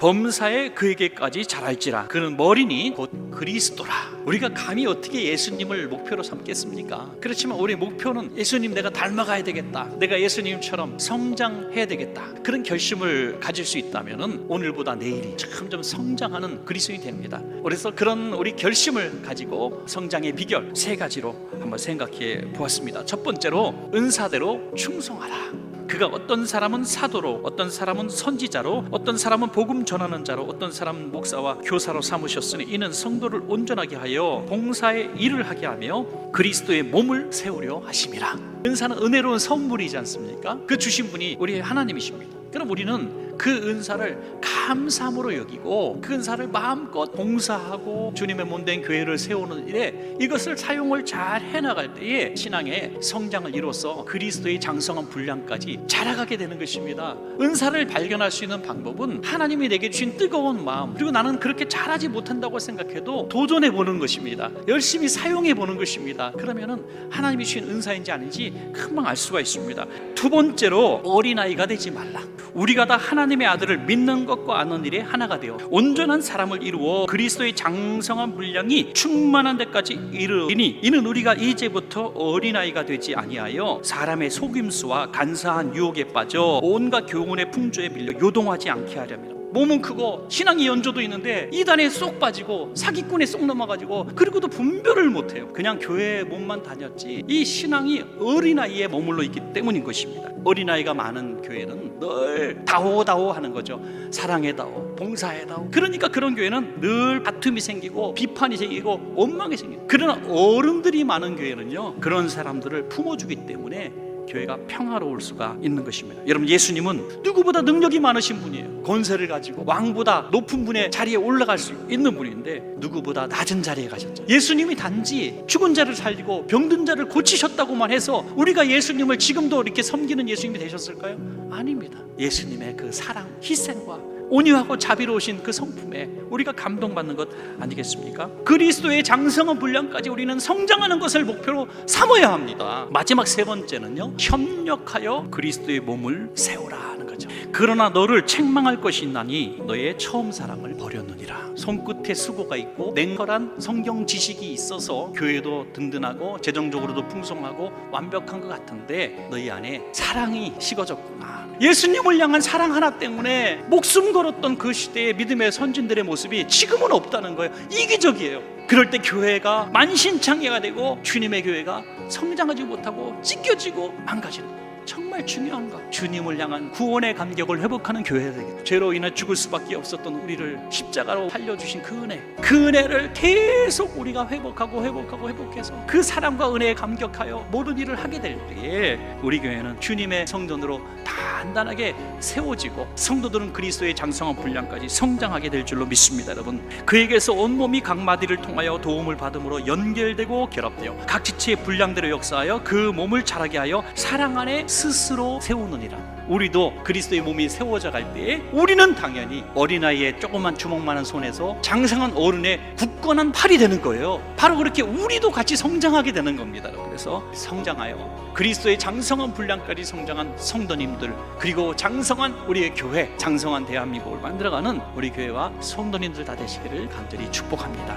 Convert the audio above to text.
범사에 그에게까지 자랄지라. 그는 머리니 곧 그리스도라. 우리가 감히 어떻게 예수님을 목표로 삼겠습니까? 그렇지만 우리의 목표는 예수님 내가 닮아가야 되겠다. 내가 예수님처럼 성장해야 되겠다. 그런 결심을 가질 수 있다면 오늘보다 내일이 점점 성장하는 그리스도인이 됩니다. 그래서 그런 우리 결심을 가지고 성장의 비결 세 가지로 한번 생각해 보았습니다. 첫 번째로 은사대로 충성하라 그가 어떤 사람은 사도로, 어떤 사람은 선지자로, 어떤 사람은 복음 전하는 자로, 어떤 사람은 목사와 교사로 삼으셨으니 이는 성도를 온전하게 하여 봉사의 일을 하게 하며 그리스도의 몸을 세우려 하심이라. 은사는 은혜로운 선물이지 않습니까? 그 주신 분이 우리 하나님이십니다. 그럼 우리는 그 은사를 감사함으로 여기고 그 은사를 마음껏 봉사하고 주님의 몸된 교회를 세우는 일에 이것을 사용을 잘 해나갈 때에 신앙의 성장을 이뤄서 그리스도의 장성한 분량까지 자라가게 되는 것입니다. 은사를 발견할 수 있는 방법은 하나님이 내게 주신 뜨거운 마음 그리고 나는 그렇게 잘하지 못한다고 생각해도 도전해 보는 것입니다. 열심히 사용해 보는 것입니다. 그러면은 하나님이 주신 은사인지 아닌지 금방 알 수가 있습니다. 두 번째로 어린아이가 되지 말라. 우리가 다 하나님의 아들을 믿는 것과 아는 일에 하나가 되어 온전한 사람을 이루어 그리스도의 장성한 분량이 충만한 데까지 이르니 이는 우리가 이제부터 어린아이가 되지 아니하여 사람의 속임수와 간사한 유혹에 빠져 온갖 교훈의 풍조에 밀려 요동하지 않게 하려면 몸은 크고 신앙의 연조도 있는데 이단에 쏙 빠지고 사기꾼에 쏙 넘어가지고 그리고도 분별을 못해요. 그냥 교회 몸만 다녔지 이 신앙이 어린아이에 머물러 있기 때문인 것입니다. 어린아이가 많은 교회는 늘 다오다오 하는 거죠. 사랑해다오, 봉사해다오. 그러니까 그런 교회는 늘 다툼이 생기고 비판이 생기고 원망이 생기고 그러나 어른들이 많은 교회는요 그런 사람들을 품어주기 때문에 교회가 평화로울 수가 있는 것입니다. 여러분 예수님은 누구보다 능력이 많으신 분이에요. 권세를 가지고 왕보다 높은 분의 자리에 올라갈 수 있는 분인데 누구보다 낮은 자리에 가셨죠. 예수님이 단지 죽은 자를 살리고 병든 자를 고치셨다고만 해서 우리가 예수님을 지금도 이렇게 섬기는 예수님이 되셨을까요? 아닙니다. 예수님의 그 사랑, 희생과 온유하고 자비로우신 그 성품에 우리가 감동받는 것 아니겠습니까? 그리스도의 장성한 분량까지 우리는 성장하는 것을 목표로 삼아야 합니다. 마지막 세 번째는요, 협력하여 그리스도의 몸을 세우라 하는 거죠. 그러나 너를 책망할 것이 있나니 너의 처음 사랑을 버렸느니라. 손끝에 수고가 있고 냉철한 성경 지식이 있어서 교회도 든든하고 재정적으로도 풍성하고 완벽한 것 같은데 너희 안에 사랑이 식어졌구나. 예수님을 향한 사랑 하나 때문에 목숨 걸었던 그 시대의 믿음의 선진들의 모습이 지금은 없다는 거예요. 이기적이에요. 그럴 때 교회가 만신창이가 되고 주님의 교회가 성장하지 못하고 찢겨지고 망가지는 거예요. 정말 중요한 것. 주님을 향한 구원의 감격을 회복하는 교회가 되겠다. 죄로 인해 죽을 수밖에 없었던 우리를 십자가로 살려주신 그 은혜. 그 은혜를 계속 우리가 회복하고 회복하고 회복해서 그 사랑과 은혜에 감격하여 모든 일을 하게 될 때에 우리 교회는 주님의 성전으로 단단하게 세워지고 성도들은 그리스도의 장성한 분량까지 성장하게 될 줄로 믿습니다, 여러분. 그에게서 온몸이 각 마디를 통하여 도움을 받음으로 연결되고 결합되어 각 지체의 분량대로 역사하여 그 몸을 자라게 하여 사랑 안에 스스로 세우느니라. 우리도 그리스도의 몸이 세워져 갈 때에 우리는 당연히 어린아이의 조그만 주먹만한 손에서 장성한 어른의 굳건한 팔이 되는 거예요. 바로 그렇게 우리도 같이 성장하게 되는 겁니다. 그래서 성장하여 그리스도의 장성한 분량까지 성장한 성도님들 그리고 장성한 우리의 교회 장성한 대한민국을 만들어가는 우리 교회와 성도님들 다 되시기를 간절히 축복합니다.